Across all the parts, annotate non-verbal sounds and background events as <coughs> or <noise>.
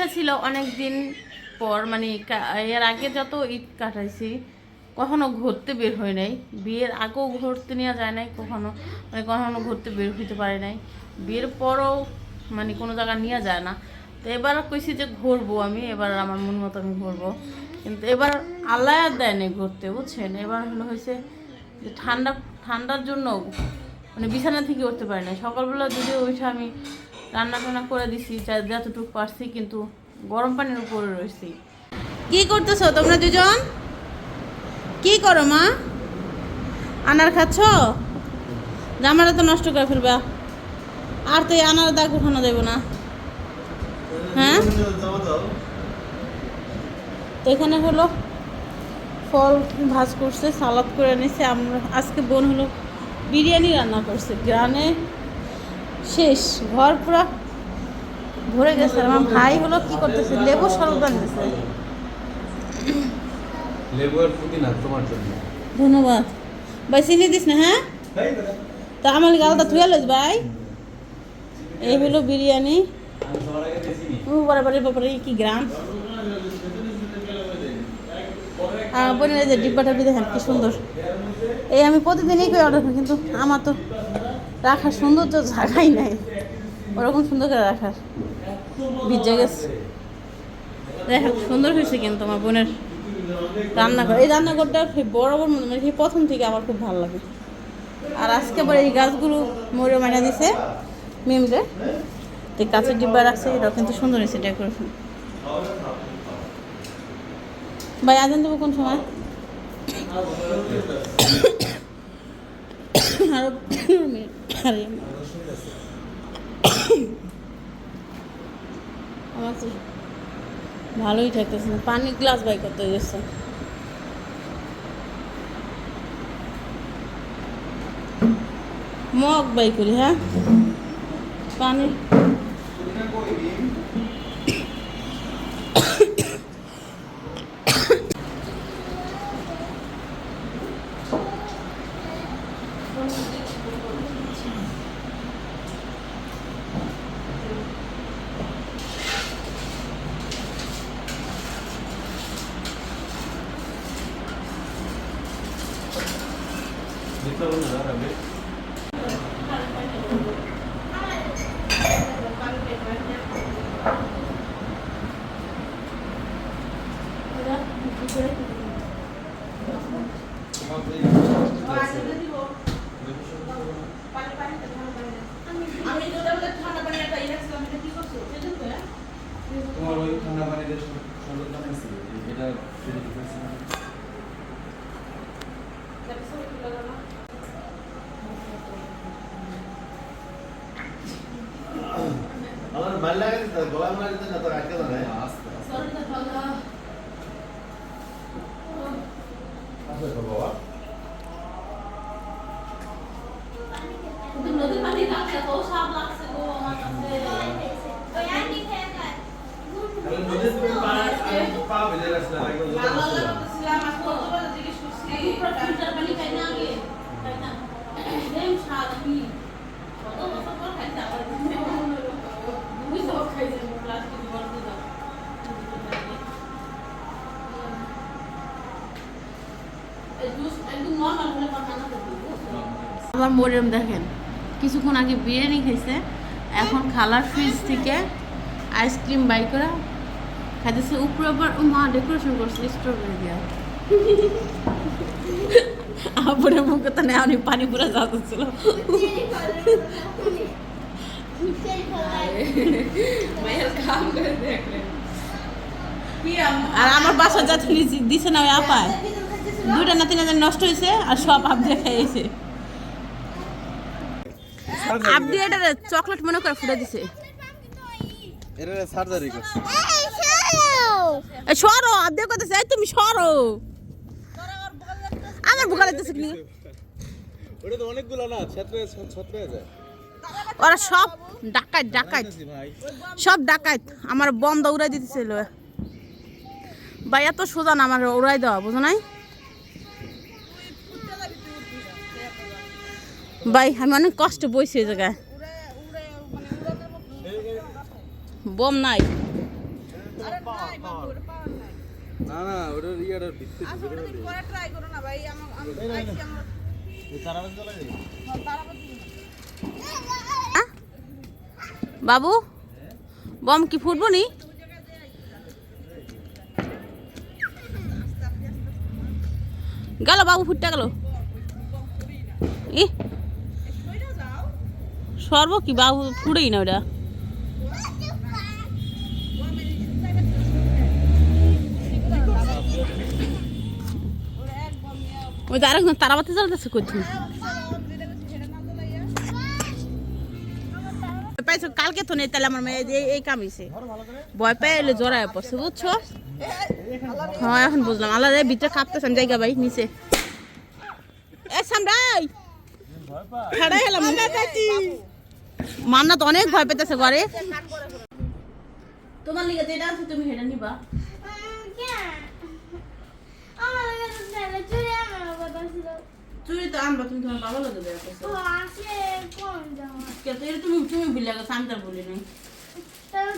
ইচ্ছা ছিল অনেক দিন পর মানে এর আগে যত ঈদ কাটাইছি, কখনো ঘুরতে বের হয় নাই। বিয়ের আগেও ঘুরতে নেওয়া যায় নাই, কখনো মানে কখনো ঘুরতে বের হইতে পারে নাই। বিয়ের পরও মানে কোনো জায়গা নেওয়া যায় না। তো এবার কইছি যে ঘুরবো আমি, এবার আমার মন মতো আমি ঘুরবো। কিন্তু এবার আল্লাহ আর দেয় নাই ঘুরতে, বুঝছেন? এবার হলো হয়েছে যে ঠান্ডা, ঠান্ডার জন্য মানে বিছানা থেকে উঠতে পারি না সকালবেলা যদি ওইটা আমি রান্না টান্না করে দিছি যতটুকু পারছি, কিন্তু গরম পানির উপরে রয়েছি। কি করতেছো তোমরা দুজন? কি করো মা? আনার খাচ্ছ? জামাটা তো নষ্ট করে ফেলবা। আর তো এই আনার দাগ উঠানো যাবে না। হ্যাঁ? তো এখানে হলো ফল ভাজ করছে, সালাদ করে নিছে আমরা আজকে বোন হলো বিরিয়ানি রান্না করছে। গ্রানে শেষ ঘর পুরো ভরে গেছে। আর আমার ভাই হলো কি করতেছে? লেবু শরবত আনতেছে লেবু আর পুদিনা তোমার জন্য। ধন্যবাদ। ভাই চিনি দিস না হ্যাঁ? তা। আমার গালটা ধুয়ে লইস ভাই। এই হলো বিরিয়ানি। ও বারে বারে কি গ্রাম। আর বোনের যে ডিব্বাটা দেখেন কি সুন্দর। এই আমি প্রতিদিনই করে অর্ডার করি কিন্তু আমার তো রাখার সৌন্দর্য জায়গাই নাই। ওরকম সুন্দর করে রাখার। ভিজে গেছে। দেখা, সুন্দর হয়েছে কিন্তু আমার বোনের রান্নাঘর। এই রান্নাঘরটা সেই বড় বড় মানে সেই প্রথম থেকে আমার খুব ভালো লাগে। আর আজকে আবার এই গাছগুলো মরে মানা দিছে মেমরে। তো কাঁচের ডিব্বা রাখছে এটাও কিন্তু সুন্দর হয়েছে ডেকোরেশন। ভাই, আজান দেবো কোন সময়? <coughs> আরও <coughs> আরে আমার তো ভালোই থাকতেছে না। পানির গ্লাস বাই করতে গেছে। মগ বাই করি হ্যাঁ? পানি দিতে হবে না রাবে আমি দুটার মধ্যে ঠান্ডা পানি একটা ইয়ে রাখছিলাম এটা কি করছ সেজন্য তো হ্যাঁ তোমার ওই ঠান্ডা পানিতে সুন্দর লাগতেছে। এটা ফিরে দিতেছে না আমার ভালো লাগে তো গলা মারি না তো রাখতে না আস্তে আস্তে আসলে তো বাবা নদীর পানি লাগছে তো সাপ লাগছে গো আমার কাছে তাহলে নদীর পা পা ভেজে রাখছিলাম একদম ফিল্টার পানি খাই না আগে খাই না সেম স্বাদ আমি কত বছর পর খাইছি আবার দুই সব খাইছি প্লাস্টিক বলতে দাও আমার মরিয়ম দেখেন। কিছুক্ষণ আগে বিরিয়ানি খাইছে, এখন খালার ফ্রিজ থেকে আইসক্রিম বাই করা খাইতেছে। উপরে আবার ও মা ডেকোরেশন করছে স্ট্রবেরি দিয়া। আপরে মুখে তো নেওয়া পানি পুরা যাচ্ছিল আর আমার বাসা যাতে দিছে না ওই আপায়। দুইটা নাতি নাতি নষ্ট হয়েছে আর সব আপ দিয়ে খাইয়েছে আপ দিয়ে এটা চকলেট মনে করে ফুটে দিছে। এটা সার্জারি করছে। সরো। আপ দিয়ে কথা এই তুমি সরো। আমার বুকা লাগতেছে কি? ওটা তো অনেকগুলো না ছত্রে ছত্রে যায়। ওরা সব ডাকাত ডাকাত। সব ডাকাত। আমার বম দৌড়াই দিতেছিল। ভাই এত সোজা না আমার উড়াই দেওয়া বুঝো নাই? ভাই আমি অনেক কষ্ট বইছি এই জায়গায়। বম নাই। বাবু বম কি ফুটবো নি? গেল বাবু ফুটতে গেল। ই সর্ব কি? বাবু ফুটেই না ওটা ওই তো আরেকজন তারাবাতি জ্বালাতেছে করছি পাইছো? কালকে তো নেই তাহলে আমার মেয়ে এই এই কামিছে ভয় পেয়ে এলে জড়ায় পড়ছে বুঝছ? হ্যাঁ এখন বুঝলাম। আল্লাহ রে ভিতরে কাঁপতেছে আমি জায়গা ভাই নিচে। এ সামরাই! খাড়াই হলাম মান্না তো অনেক ভয় পেতেছে ঘরে। তোমার লিগে যেটা আছে তুমি হেটা নিবা। চুরি তো আনবা, তুমি তোমার বাবা লাগে এটা তুমি তুমি গেছো, আমি বলি না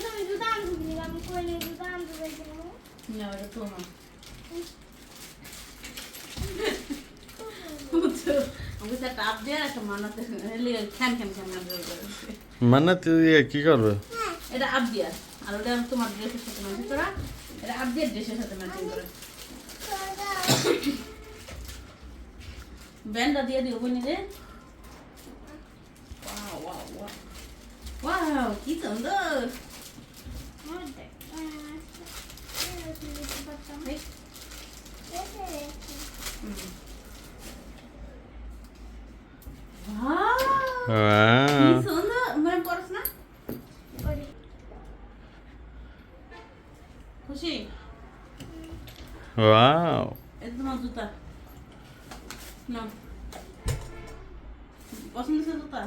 দিয়ে লিগে খ্যান খ্যান খ্যান করে মানে তুই কি করবে? এটা আবদিয়ার আর ওটা তোমার ড্রেসের সাথে ম্যাচিং করা। এটা আবদিয়ার ড্রেসের সাথে ম্যাচিং করা। ব্যান্ডটা দিয়ে দিও বনি রে। ওয়াও কি সুন্দর। এই, হুম। Wow, কি সুন্দর মানে পড়ছ না খুশি ওয়াও এটা তোমার জুতা না পছন্দ হয়েছে জুতা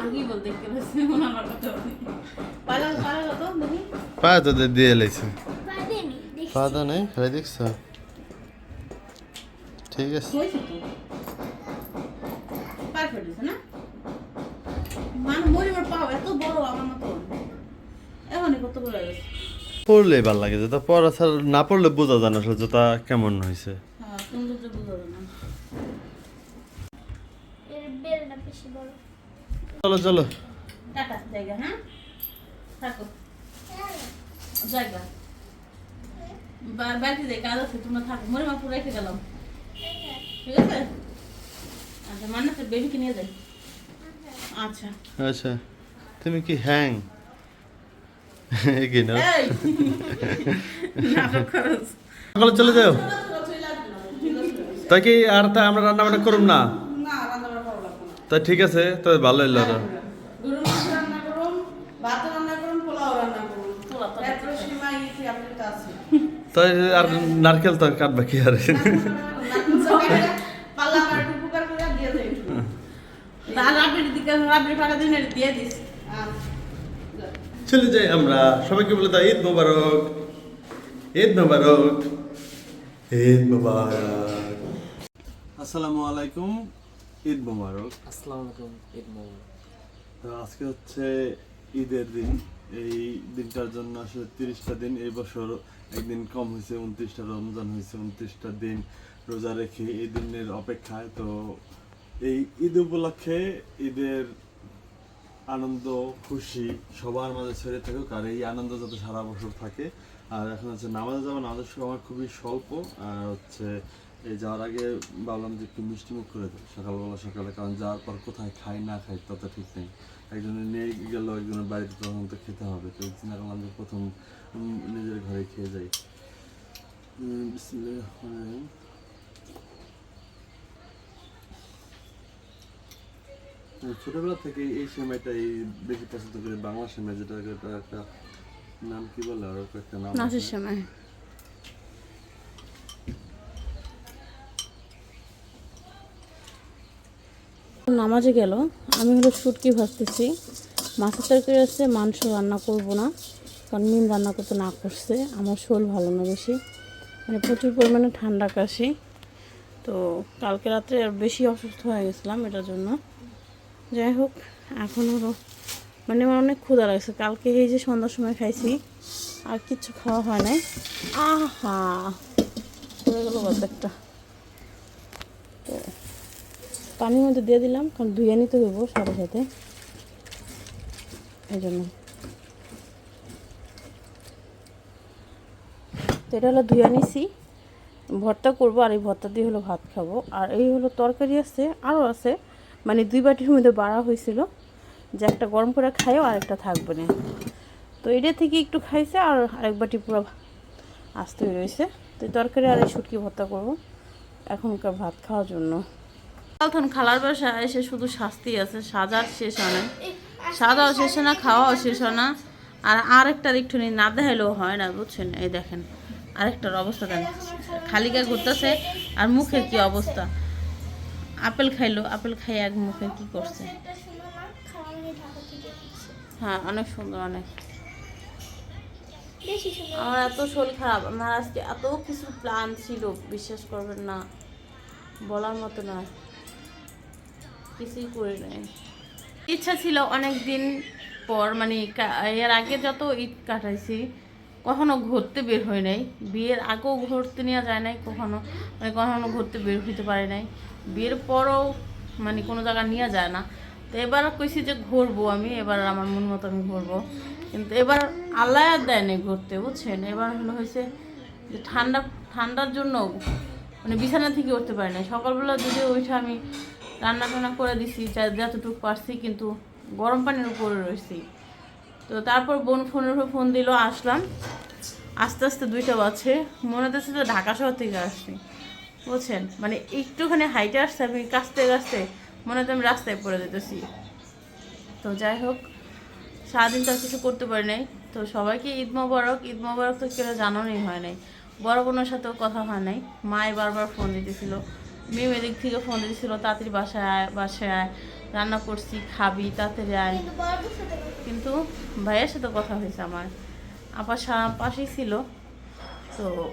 আগেই বল দেখতে পাচ্ছি মনে আমার কথা পালা পালা কত দেখি পা তো দিয়ে এলাইছে পা তো নেই খালি দেখছ ঠিক আছে। হয়েছে তো? পারফেক্ট হয়েছে না? মানে মরিমার পাও এত বড় আমার মতো। এখনই কত বড় হয়ে গেছে। পড়লে ভালো লাগে জুতা পড়া ছাড়া না পড়লে বোঝা যায় না আসলে জুতা কেমন হয়েছে। হ্যাঁ চলো চলো। হ্যাঁ? থাকো। জায়গা। বা- বাড়িতে কাজ আছে তোমরা থাকো। মরে মাপুর রেখে গেলাম। ঠিক আছে আচ্ছা মান্নাতে বেবিকে নিয়ে যাই আচ্ছা। আচ্ছা তুমি কি হ্যাং? কি না এই! নাটক খরচ। সকালে চলে যাও। তাই কি আর তা আমরা রান্না বান্না করুম না? না ভালো লাগবে তা ঠিক আছে তবে ভালো হইল আর। তাই আর নারকেল তো কাটবা কি আর পাল্লা আমার একটু উপকার করে দিয়ে দেয় তার রাবড়ির দিকে রাবড়ি ফাঁকা দিন দিয়ে দিস চলে যাই আমরা। সবাইকে বলে দাও ঈদ মোবারক। ঈদ মোবারক। ঈদ মোবারক। আসসালামু আলাইকুম। ঈদ মোবারক। আসসালামু আলাইকুম ঈদ মোবারক। তো আজকে হচ্ছে ঈদের দিন। এই দিনটার জন্য আসলে তিরিশটা দিন। এই বছর একদিন কম হয়েছে উনত্রিশটা রমজান হয়েছে উনত্রিশটা দিন রোজা রেখে এই দিনের অপেক্ষায়। তো এই ঈদ উপলক্ষে ঈদের আনন্দ, খুশি, সবার মাঝে ছেড়ে থাকুক আর এই আনন্দ যাতে সারা বছর থাকে। আর এখন হচ্ছে নামাজে যাব নামাজের সময় আমার খুবই স্বল্প। আর হচ্ছে এই যাওয়ার আগে ভাবলাম যে একটু মিষ্টিমুখ করে দেবো সকালবেলা সকালে, কারণ যাওয়ার পর কোথায় খাই, না খাই তত ঠিক নেই। একজনের নিয়ে গেল, একজনের বাড়িতে, তখন তো খেতে হবে। তো চিন্তা করলাম যে প্রথম নিজের ঘরে খেয়ে যাই। বিসমিল্লাহির রহমানির রহিম। ছোটবেলা থেকে এই সেমাইটাই বেশি পছন্দ করি, বাংলা সেমাই যেটা একটা নাম কি বলে, আর একটা নাম নাচের। সময়। নামাজে গেল, আমি হলো শুটকি ভাজতেছি মাছের তরকারি আছে, মাংস রান্না করব না, কারণ মিম রান্না করতে না করছে, আমার শোল ভালো না বেশি। মানে প্রচুর পরিমাণে ঠান্ডা কাশি। তো কালকে রাত্রে আর বেশি অসুস্থ হয়ে গেছিলাম এটার জন্য। যাই হোক, এখন হলো মানে আমার অনেক ক্ষুধা লাগছে। কালকে এই যে সন্ধ্যার সময় খাইছি, আর কিচ্ছু খাওয়া হয় নাই। আহা! পড়ে গেলো একটা তো পানির মধ্যে দিয়ে দিলাম, কারণ ধুয়ে নিতে দেবো সাথে সাথে। এই জন্য। তো এটা হলো ধুয়ে নিছি। ভর্তা করব আর এই ভর্তা দিয়ে হলো ভাত খাব। আর এই হলো তরকারি আছে আরও আছে। মানে দুই বাটির মধ্যে বাড়া হয়েছিল, যে একটা গরম করে খাইও আর একটা থাকবে না। তো এটা থেকে একটু খাইছে আর আরেক বাটি পুরো আসতে রয়েছে। তো তরকারি আর শুটকি ভর্তা করব এখনকার ভাত খাওয়ার জন্য। তখন খালার বাসা এসে শুধু শাস্তি আছে, সাজার শেষ হয় না। সাজাও শেষ হয় না, খাওয়াও শেষ হয় না। আর আরেকটার একটু না দেখাইলেও হয় না, বুঝছেন? এই দেখেন, আরেকটার অবস্থা দেখেন। খালি গায়ে ঘুরতেছে আর মুখের কি অবস্থা? আপেল খাইলো, আপেল খাই এক মুখে কি করছে? হ্যাঁ অনেক সুন্দর, অনেক। আমার এত শরীর খারাপ, আমার আজকে এত কিছু প্ল্যান ছিল, বিশ্বাস করবেন না, বলার মতো না। কিছুই করে নাই। ইচ্ছা ছিল অনেক দিন পর মানে এর আগে যত ঈদ কাটাইছি, কখনো ঘুরতে বের হই নাই। বিয়ের আগেও ঘুরতে নেওয়া যায় নাই, কখনো মানে কখনো ঘুরতে বের হইতে পারে নাই। বিয়ের পরও মানে কোনো জায়গা নিয়ে যায় না। তো এবার কইছি যে ঘুরবো আমি, এবার আমার মন মতো আমি ঘুরবো। কিন্তু এবার আল্লাহ আর দেয় নাই ঘুরতে, বুঝছেন? এবার হলো হয়েছে যে ঠান্ডা, ঠান্ডার জন্য মানে বিছানা থেকে উঠতে পারি না সকালবেলা যদি ওইটা আমি রান্না টান্না করে দিছি যতটুকু পারছি, কিন্তু গরম পানির উপরে রয়েছি তো তারপর বোন ফোনের উপর ফোন দিল, আসলাম। আস্তে আস্তে দুইটা বাজছে। মনে হচ্ছে তো ঢাকা শহর থেকে আসছি। বুঝছেন মানে একটুখানি হাইটে আসছে আমি কাছতে কাছতে মনে হচ্ছে আমি রাস্তায় পড়ে যেতেছি। তো যাই হোক, সারাদিন তো আর কিছু করতে পারি নাই। তো সবাইকে ঈদ মোবারক ঈদ মোবারক তো কেউ জানানোই হয় নাই। বড় বোনের সাথেও কথা হয় নাই। মাই বারবার ফোন দিতেছিল। মেয়ে এদিক থেকে ফোন দিতেছিল, তাড়াতাড়ি বাসায় আয় বাসায় আয়, রান্না করছি, খাবি, তাড়াতাড়ি আয়। কিন্তু ভাইয়ের সাথে কথা হয়েছে আমার। আপা সা- পাশেই ছিল। তো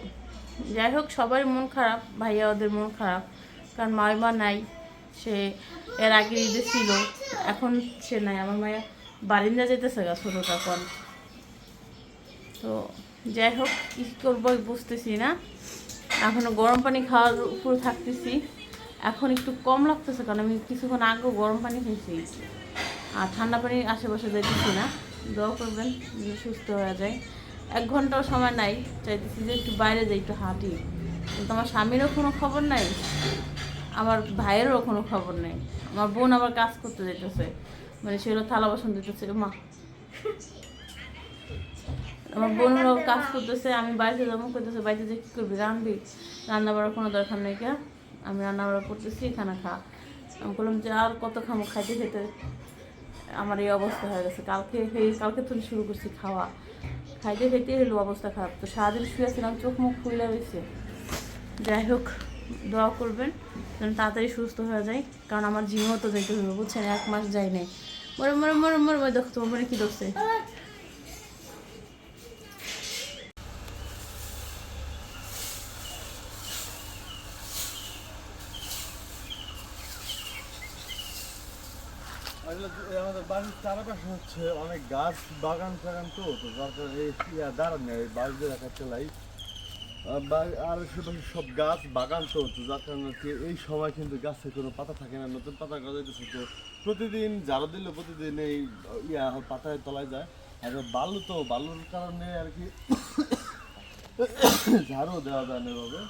যাই হোক সবার মন খারাপ, ভাইয়া ওদের মন খারাপ। কারণ মাইমা নাই, সে এর আগে ঈদে ছিল, এখন সে নাই। আমার মায়া বারিন্দা যেতেছে গা ছোটো তখন তো যাই হোক কী করব বুঝতেছি না। এখনও গরম পানি খাওয়ার উপরে থাকতেছি। এখন একটু কম লাগতেছে, কারণ আমি কিছুক্ষণ আগেও গরম পানি খেয়েছি। আর ঠান্ডা পানির আশেপাশে যাইতেছি না। দোয়া করবেন সুস্থ হয়ে যায়। এক ঘন্টাও সময় নাই, চাইতেছি যে একটু বাইরে যাই, একটু হাঁটি। কিন্তু আমার স্বামীরও কোনো খবর নাই, আমার ভাইয়েরও কোনো খবর নেই। আমার বোন আবার কাজ করতে যেতেছে মানে সেগুলো থালা বাসন দিতেছে মা। আমার বোনরাও কাজ করতেছে, আমি বাড়িতে যাব করতেছে বাড়িতে যে কী করবি, রান্নবি? রান্না বাড়ার কোনো দরকার নেই কে, আমি রান্না বাড়া করতেছি এখানে খা। আমি বললাম যে, আর কত খামো, খাইতে খেতে? আমার এই অবস্থা হয়ে গেছে, কালকে, এই কালকে থেকে শুরু করছি খাওয়া। খাইতে খাইতে এলো অবস্থা খারাপ। তো সারাদিন শুয়েছিলাম চোখ মুখ ফুলে রয়েছে। যাই হোক, দোয়া করবেন যেন তাড়াতাড়ি সুস্থ হয়ে যায়। কারণ আমার জিমেও তো যাইতে হবে বুঝছেন? এক মাস যাই নাই। মরে মরে মরে মরে দেখো তোমার কি দেখছে আসলে যে আমাদের বাড়ির চারপাশে হচ্ছে অনেক গাছ, বাগান টাগান তো তো যার কারণে এই দাঁড়ান নেই বাড়ি দিয়ে রাখা চালাই আর আশেপাশে সব গাছ, বাগান তো তো যার কারণে এই সময় কিন্তু গাছে কোনো পাতা থাকে না, নতুন পাতা গজাইতেছে তো প্রতিদিন, ঝাড়ু দিলে প্রতিদিন এই ইয়া পাতায় তলায় যায়। আর বালু তো, বালুর কারণে আর কি ঝাড়ু দেওয়া যায় না এভাবে।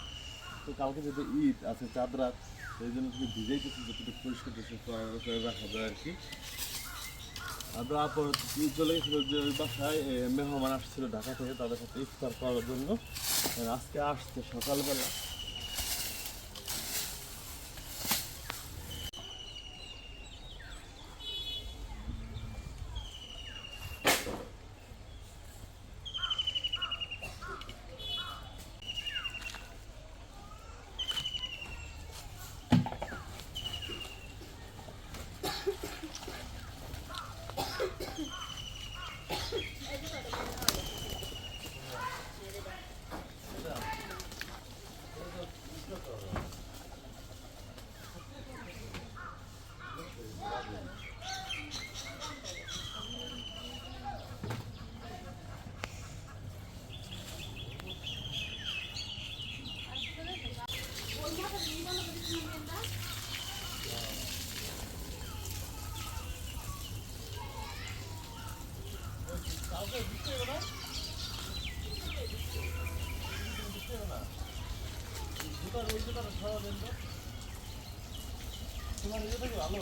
তো কালকে যেহেতু ঈদ আছে চাঁদ রাত সেই জন্য তুমি ভিজাইতেছি, যতটুকু পরিষ্কার করে রাখা যায় আর কি। তারপর ঈদ চলে গেছিল যে ওই বাসায় মেহমান আসছিল ঢাকা থেকে তাদের সাথে ইফতার করার জন্য। আজকে আসছে সকালবেলা। তোমার নিজে থেকে ভালো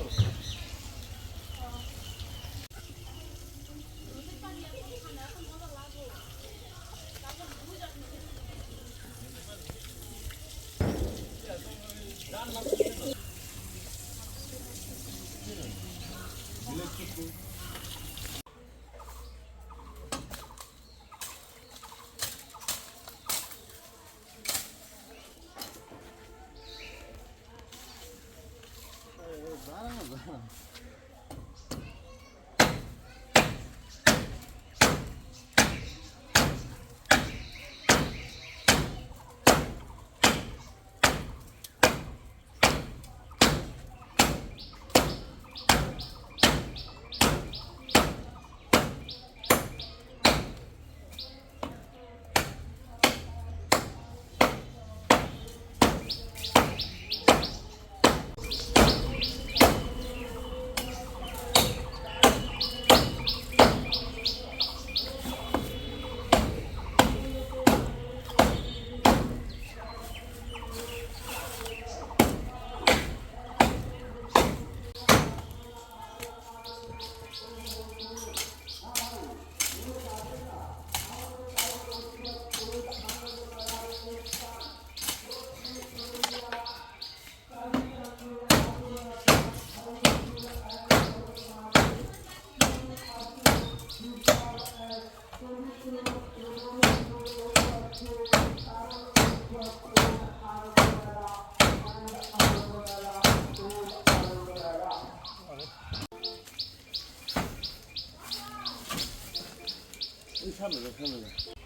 এই সামনে যা, সামনে যা।